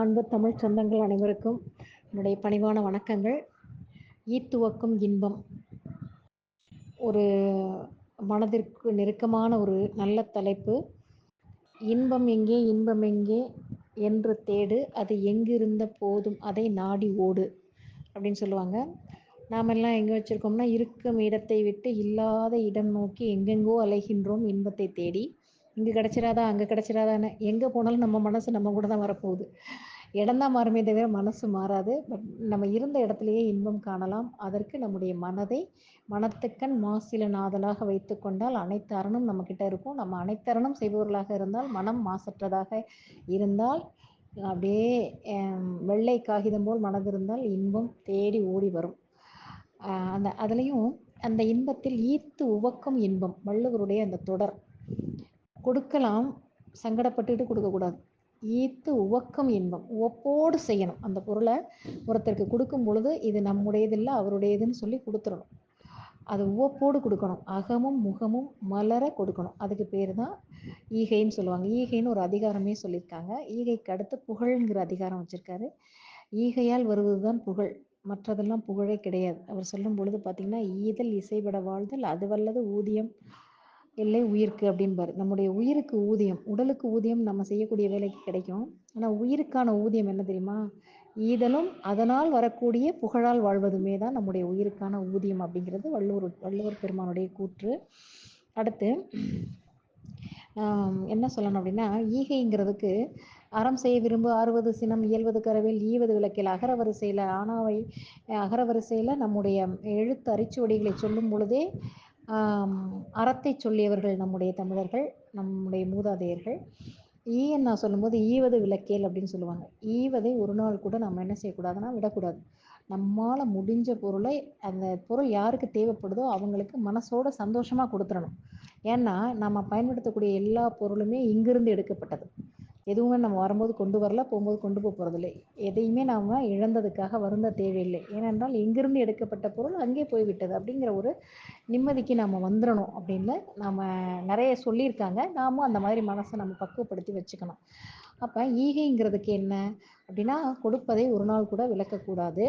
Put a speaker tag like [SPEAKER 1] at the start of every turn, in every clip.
[SPEAKER 1] அன்பு தமிழ் சொந்தங்கள் அனைவருக்கும் என்னுடைய பணிவான வணக்கங்கள். ஈத்துவக்கும் இன்பம். ஒரு மனதிற்கு நெருக்கமான ஒரு நல்ல தலைப்பு. இன்பம் எங்கே இன்பம் எங்கே என்று தேடு அது எங்கிருந்த போதும் அதை நாடி ஓடு அப்படின்னு சொல்லுவாங்க. நாமெல்லாம் எங்கே வச்சுருக்கோம்னா இருக்கும் இடத்தை விட்டு இல்லாத இடம் நோக்கி எங்கெங்கோ அலைகின்றோம் இன்பத்தை தேடி. இங்கே கிடச்சிடாதா அங்கே கிடச்சிடாதான்னு எங்கே போனாலும் நம்ம மனசு நம்ம கூட தான் வரப்போகுது. இடம் தான் மாறுமே தவிர மனசு மாறாது. பட் நம்ம இருந்த இடத்துலையே இன்பம் காணலாம். அதற்கு நம்முடைய மனதை மனத்துக்கண் மாசில நாதலாக வைத்து கொண்டால் அனைத்து அறனும் நம்மக்கிட்ட இருக்கும். நம்ம அனைத்தரணும் செய்பவர்களாக இருந்தால் மனம் மாசற்றதாக இருந்தால் அப்படியே வெள்ளை காகிதம் போல் மனது இருந்தால் இன்பம் தேடி ஓடி வரும். அந்த அதுலேயும் அந்த இன்பத்தில் ஈர்த்து உவக்கும் இன்பம் வள்ளுவருடைய அந்த தொடர். கொடுக்கலாம் சங்கடப்பட்டுட்டு கொடுக்கக்கூடாது. ஈத்து உவக்கம் இன்பம். உவப்போடு செய்யணும். அந்த பொருளை ஒருத்தருக்கு கொடுக்கும் பொழுது இது நம்முடையதில்லை அவருடையதுன்னு சொல்லி கொடுத்துடணும். அது உவப்போடு கொடுக்கணும். அகமும் முகமும் மலர கொடுக்கணும். அதுக்கு பேர் தான் ஈகைன்னு சொல்லுவாங்க. ஈகைன்னு ஒரு அதிகாரமே சொல்லியிருக்காங்க. ஈகைக்கு அடுத்து புகழ்ங்கிற அதிகாரம் வச்சுருக்காரு. ஈகையால் வருவது தான் புகழ். மற்றதெல்லாம் புகழே கிடையாது. அவர் சொல்லும் பொழுது பார்த்திங்கன்னா ஈதல் இசைபட வாழ்தல் அது வல்லது ஊதியம். இல்லை உயிருக்கு அப்படின்பாரு நம்முடைய உயிருக்கு ஊதியம் உடலுக்கு ஊதியம் நம்ம செய்யக்கூடிய வேலைக்கு கிடைக்கும். ஆனால் உயிருக்கான ஊதியம் என்ன தெரியுமா? ஈதலும் அதனால் வரக்கூடிய புகழால் வாழ்வதுமே தான் நம்முடைய உயிருக்கான ஊதியம் அப்படிங்கிறது வள்ளுவர் வள்ளுவர் பெருமானுடைய கூற்று. அடுத்து என்ன சொல்லணும் அப்படின்னா ஈகைங்கிறதுக்கு அறம் செய்ய விரும்பு ஆறுவது சினம் இயல்வது கரவில் ஈவது விளக்கில் அகர வரிசையில் ஆனாவை அகர வரிசையில் நம்முடைய எழுத்து அரிச்சுவடிகளை சொல்லும் பொழுதே அறத்தை சொல்லியவர்கள் நம்முடைய தமிழர்கள் நம்முடைய மூதாதையர்கள். ஈன்னு நான் சொல்லும்போது ஈவது விளக்கேல் அப்படின்னு சொல்லுவாங்க. ஈவதை ஒரு நாள் கூட நம்ம என்ன செய்யக்கூடாதுன்னா விடக்கூடாது. நம்மால் முடிஞ்ச பொருளை அந்த பொருள் யாருக்கு தேவைப்படுதோ அவங்களுக்கு மனசோட சந்தோஷமாக கொடுத்துடணும். ஏன்னா நம்ம பயன்படுத்தக்கூடிய எல்லா பொருளுமே இங்கிருந்து எடுக்கப்பட்டது. எதுவுமே நம்ம வரும்போது கொண்டு வரல போகும்போது கொண்டு போக போகிறதில்லை எதையுமே நாம் இழந்ததுக்காக வருந்த தேவையில்லை. ஏனென்றால் இங்கிருந்து எடுக்கப்பட்ட பொருள் அங்கே போய்விட்டது அப்படிங்கிற ஒரு நிம்மதிக்கு நாம் வந்துடணும் அப்படின்னு நாம் நிறைய சொல்லியிருக்காங்க. நாமும் அந்த மாதிரி மனசை நம்ம பக்குவப்படுத்தி வச்சுக்கணும். அப்போ ஈகைங்கிறதுக்கு என்ன அப்படின்னா கொடுப்பதை ஒரு நாள் கூட விளக்கக்கூடாது.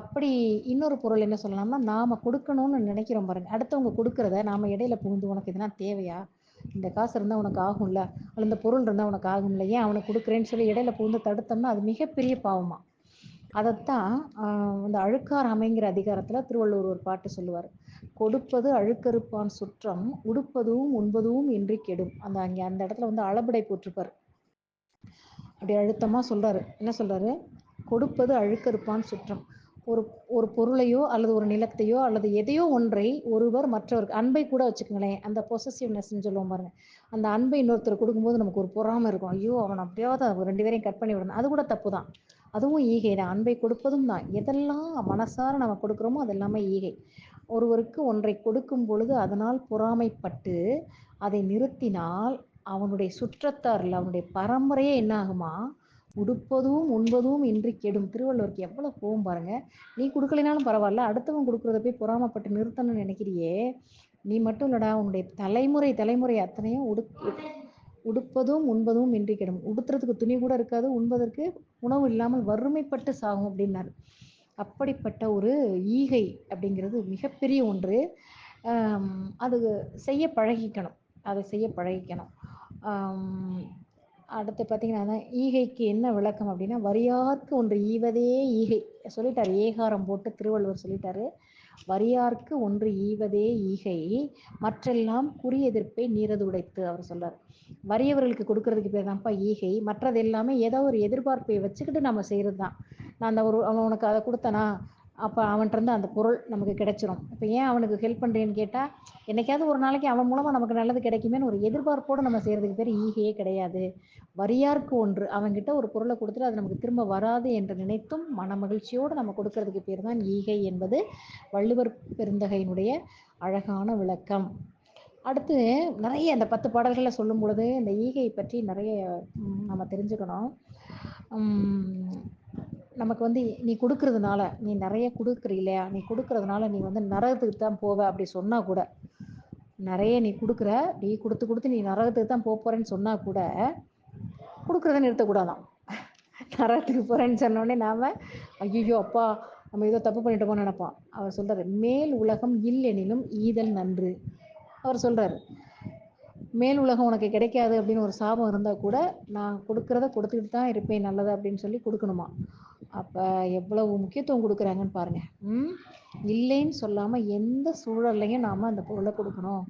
[SPEAKER 1] அப்படி இன்னொரு பொருள் என்ன சொல்லலாம்னா நாம் கொடுக்கணும்னு நினைக்கிறோம் பாருங்க. அடுத்தவங்க கொடுக்குறத நாம் இடையில புகுந்து உனக்கு இதெல்லாம் தேவையா? இந்த காசு இருந்தால் உனக்கு ஆகும்ல அல்ல இந்த பொருள் இருந்தால் உனக்கு ஆகும்ல ஏன் அவனுக்கு கொடுக்குறேன்னு சொல்லி இடையில புகுந்து தடுத்தோம்னா அது மிகப்பெரிய பாவமா. அதைத்தான் இந்த அழுக்கார் அமைங்கிற அதிகாரத்தில் திருவள்ளுவர் ஒரு பாட்டு சொல்லுவார். கொடுப்பது அழுக்கறுப்பான் சுற்றம் உடுப்பதும் உண்பதும் இன்றி கெடும். அந்த அங்கே அந்த இடத்துல வந்து அளபடை போட்டிருப்பார். அப்படி அழுத்தமாக சொல்கிறாரு என்ன சொல்கிறாரு கொடுப்பது அழுக்கறுப்பான் சுற்றம். ஒரு ஒரு பொருளையோ அல்லது ஒரு நிலத்தையோ அல்லது எதையோ ஒன்றை ஒருவர் மற்றவருக்கு அன்பை கூட வச்சுக்கோங்களேன். அந்த பொசசிவ்னஸ்ன்னு சொல்லுவோம் பாருங்க. அந்த அன்பை இன்னொருத்தர் கொடுக்கும்போது நமக்கு ஒரு பொறாமை இருக்கும். ஐயோ அவன் அப்படியாவது ரெண்டு பேரையும் கட் பண்ணி விடணும். அது கூட தப்பு தான் அதுவும் ஈகை தான். அன்பை கொடுப்பதும் தான். எதெல்லாம் மனசார நம்ம கொடுக்குறோமோ அது எல்லாமே ஈகை. ஒருவருக்கு ஒன்றை கொடுக்கும் பொழுது அதனால் பொறாமைப்பட்டு அதை நிறுத்தினால் அவனுடைய சுற்றத்தாரில் அவனுடைய பரம்பரையே என்ன ஆகுமா? உடுப்பதும் உண்பதும் இன்றி கெடும். திருவள்ளுவருக்கு எவ்வளோ கோவம் பாருங்க. நீ கொடுக்கலைனாலும் பரவாயில்ல அடுத்தவன் கொடுக்குறத போய் பொறாமப்பட்டு நிறுத்தணும்னு நினைக்கிறியே. நீ மட்டும் இல்லடா உன்னுடைய தலைமுறை தலைமுறை அத்தனையும் உடு உடுப்பதும் உண்பதும் இன்றி கெடும். உடுத்துறதுக்கு துணி கூட இருக்காது உண்பதற்கு உணவு இல்லாமல் வறுமைப்பட்டு சாகும் அப்படின்னாரு. அப்படிப்பட்ட ஒரு ஈகை அப்படிங்கிறது மிகப்பெரிய ஒன்று. அது செய்ய பழகிக்கணும். அதை செய்ய பழகிக்கணும். அடுத்து பார்த்தீங்கன்னா ஈகைக்கு என்ன விளக்கம் அப்படின்னா வரியார்க்கு ஒன்று ஈவதே ஈகை. சொல்லிட்டார் ஏகாரம் போட்டு திருவள்ளுவர் சொல்லிட்டாரு. வரியார்க்கு ஒன்று ஈவதே ஈகை மற்றெல்லாம் குறி எதிர்ப்பை நீரது உடைத்து அவர் சொல்றார். வறியவர்களுக்கு கொடுக்கறதுக்கு பேர் தான்ப்பா ஈகை. மற்றது எல்லாமே ஏதோ ஒரு எதிர்பார்ப்பை வச்சுக்கிட்டு நம்ம செய்கிறது தான் நான் அந்த ஒரு அவன் உனக்கு அதை கொடுத்தனா அப்போ அவன்கிட்ட அந்த பொருள் நமக்கு கிடைச்சிரும். இப்போ ஏன் அவனுக்கு ஹெல்ப் பண்ணுறேன்னு கேட்டால் என்னைக்காவது ஒரு நாளைக்கு அவன் மூலமாக நமக்கு நல்லது கிடைக்குமேனு ஒரு எதிர்பார்ப்போடு நம்ம செய்கிறதுக்கு பேர் ஈகையே கிடையாது. வரியார்க்கு ஒன்று. அவன்கிட்ட ஒரு பொருளை கொடுத்துட்டு அது நமக்கு திரும்ப வராது என்று நினைத்தும் மன மகிழ்ச்சியோடு நம்ம கொடுக்கறதுக்கு பேர் தான் ஈகை என்பது வள்ளுவர் பெருந்தகையினுடைய அழகான விளக்கம். அடுத்து நிறைய இந்த பத்து பாடல்களை சொல்லும் பொழுது இந்த ஈகை பற்றி நிறைய நம்ம தெரிஞ்சுக்கணும். நமக்கு வந்து நீ கொடுக்கறதுனால நீ நிறைய கொடுக்குற இல்லையா? நீ கொடுக்கறதுனால நீ வந்து நரகத்துக்கு தான் போவ அப்படி சொன்னால் கூட நிறைய நீ கொடுக்குற நீ கொடுத்து கொடுத்து நீ நரகத்துக்கு தான் போக போகிறேன்னு சொன்னால் கூட கொடுக்குறத நிறுத்தக்கூடாதான். நரகத்துக்கு போகிறேன்னு சொன்னோடனே நாம் ஐயோ அப்பா நம்ம ஏதோ தப்பு பண்ணிட்டோமோன்னு நினைப்பான் அவர் சொல்கிறாரு மேல் உலகம் இல்லெனினும் ஈதல் நன்று. அவர் சொல்கிறாரு மேல் உலகம் உனக்கு கிடைக்காது அப்படின்னு ஒரு சாபம் இருந்தால் கூட நான் கொடுக்குறத கொடுத்துக்கிட்டு தான் இருப்பேன் நல்லது அப்படின்னு சொல்லி கொடுக்கணுமா? அப்போ எவ்வளவு முக்கியத்துவம் கொடுக்குறாங்கன்னு பாருங்கள் ம்? இல்லைன்னு சொல்லாமல் எந்த சூழல்லையும் நாம் அந்த பொருளை கொடுக்கணும்.